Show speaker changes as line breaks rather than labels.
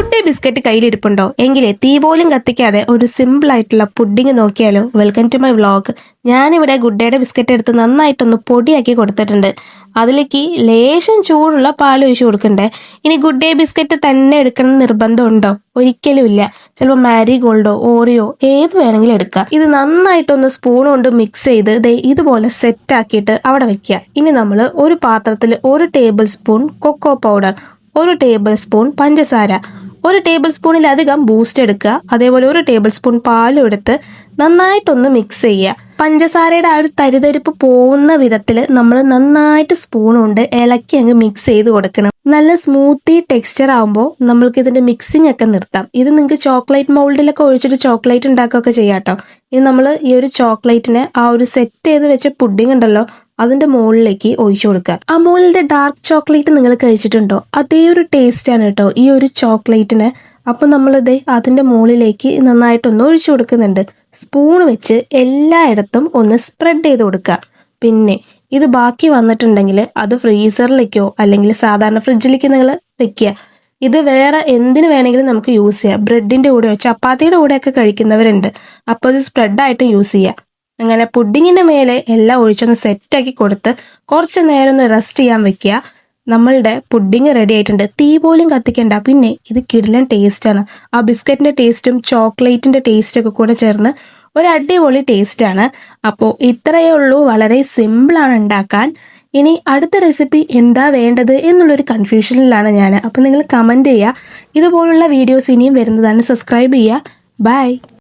Good biscuit കയ്യിലിരിപ്പുണ്ടോ? എങ്കിലേ തീ പോലും കത്തിക്കാതെ ഒരു സിമ്പിൾ ആയിട്ടുള്ള പുഡിംഗ് നോക്കിയാലോ? വെൽക്കം ടു മൈ വ്ളോഗ് ഞാനിവിടെ ഗുഡ് ഡേയുടെ ബിസ്ക്കറ്റ് എടുത്ത് നന്നായിട്ടൊന്ന് പൊടിയാക്കി കൊടുത്തിട്ടുണ്ട്. അതിലേക്ക് ലേശം ചൂടുള്ള പാൽ ഒഴിച്ചു കൊടുക്കണ്ടേ? ഇനി ഗുഡ് ഡേ ബിസ്ക്കറ്റ് തന്നെ എടുക്കണം നിർബന്ധമുണ്ടോ ഒരിക്കലും ഇല്ല. ചിലപ്പോൾ മാരി ഗോൾഡോ ഓറിയോ ഏത് വേണമെങ്കിലും എടുക്കാം. ഇത് നന്നായിട്ടൊന്ന് സ്പൂൺ കൊണ്ട് മിക്സ് ചെയ്ത് ഇതുപോലെ സെറ്റ് ആക്കിയിട്ട് അവിടെ വെക്കുക. ഇനി നമ്മൾ ഒരു പാത്രത്തിൽ ഒരു ടേബിൾ സ്പൂൺ കൊക്കോ പൗഡർ ഒരു ടേബിൾ സ്പൂൺ പഞ്ചസാര ഒരു ടേബിൾ സ്പൂണിലധികം ബൂസ്റ്റ് എടുക്കുക. അതേപോലെ ഒരു ടേബിൾ സ്പൂൺ പാലും എടുത്ത് നന്നായിട്ടൊന്ന് മിക്സ് ചെയ്യുക. പഞ്ചസാരയുടെ ആ ഒരു തരിതരിപ്പ് പോകുന്ന വിധത്തിൽ നമ്മൾ നന്നായിട്ട് സ്പൂൺ കൊണ്ട് ഇളക്കി അങ്ങ് മിക്സ് ചെയ്ത് കൊടുക്കണം. നല്ല സ്മൂത്തി ടെക്സ്ചർ ആകുമ്പോൾ നമ്മൾക്ക് ഇതിന്റെ മിക്സിംഗ് ഒക്കെ നിർത്താം. ഇത് നിങ്ങൾക്ക് ചോക്ലേറ്റ് മൗൾഡിലൊക്കെ ഒഴിച്ചിട്ട് ചോക്ലേറ്റ് ഉണ്ടാക്കുകയൊക്കെ ചെയ്യാം കേട്ടോ ഇനി നമ്മൾ ഈ ഒരു ചോക്ലേറ്റിനെ ആ ഒരു സെറ്റ് ചെയ്ത് വെച്ച പുഡിംഗ് ഉണ്ടല്ലോ അതിന്റെ മുകളിലേക്ക് ഒഴിച്ചു കൊടുക്കുക. ആ അമൂലിന്റെ ഡാർക്ക് ചോക്ലേറ്റ് നിങ്ങൾ കഴിച്ചിട്ടുണ്ടോ? അതേ ഒരു ടേസ്റ്റ് ആണ് കേട്ടോ ഈ ഒരു ചോക്ലേറ്റിന് അപ്പൊ നമ്മളിത് അതിന്റെ മുകളിലേക്ക് നന്നായിട്ടൊന്ന് ഒഴിച്ചു കൊടുക്കുന്നുണ്ട്. സ്പൂൺ വെച്ച് എല്ലായിടത്തും ഒന്ന് സ്പ്രെഡ് ചെയ്ത് കൊടുക്കുക. പിന്നെ ഇത് ബാക്കി വന്നിട്ടുണ്ടെങ്കിൽ അത് ഫ്രീസറിലേക്കോ അല്ലെങ്കിൽ സാധാരണ ഫ്രിഡ്ജിലേക്ക് നിങ്ങൾ വെക്കുക. ഇത് വേറെ എന്തിനു വേണമെങ്കിലും നമുക്ക് യൂസ് ചെയ്യാം. ബ്രെഡിന്റെ കൂടെയോ ചപ്പാത്തിയുടെ കൂടെയൊക്കെ കഴിക്കുന്നവരുണ്ട്. അപ്പോൾ ഇത് സ്പ്രെഡായിട്ട് യൂസ് ചെയ്യാം. അങ്ങനെ പുഡിങ്ങിന്റെ മേലെ എല്ലാം ഒഴിച്ചൊന്ന് സെറ്റാക്കി കൊടുത്ത് കുറച്ച് നേരം ഒന്ന് റെസ്റ്റ് ചെയ്യാൻ വെക്കുക. നമ്മളുടെ പുഡിങ് റെഡി ആയിട്ടുണ്ട്. തീ പോലും കത്തിക്കണ്ട. പിന്നെ ഇത് കിടിലൻ ടേസ്റ്റ് ആണ്. ആ ബിസ്ക്കറ്റിന്റെ ടേസ്റ്റും ചോക്ലേറ്റിന്റെ ടേസ്റ്റ് ഒക്കെ കൂടെ ചേർന്ന് ഒരു അടിപൊളി ആണ്. അപ്പോൾ ഇത്രയേ ഉള്ളൂ. വളരെ സിമ്പിൾ ആണ് ഉണ്ടാക്കാൻ. ഇനി അടുത്ത റെസിപ്പി എന്താ വേണ്ടത് എന്നുള്ളൊരു കൺഫ്യൂഷനിലാണ് ഞാൻ. അപ്പോൾ നിങ്ങൾ കമന്റ് ചെയ്യുക. ഇതുപോലുള്ള വീഡിയോസ് ഇനിയും വരുന്നതാണ്. സബ്സ്ക്രൈബ് ചെയ്യുക. ബൈ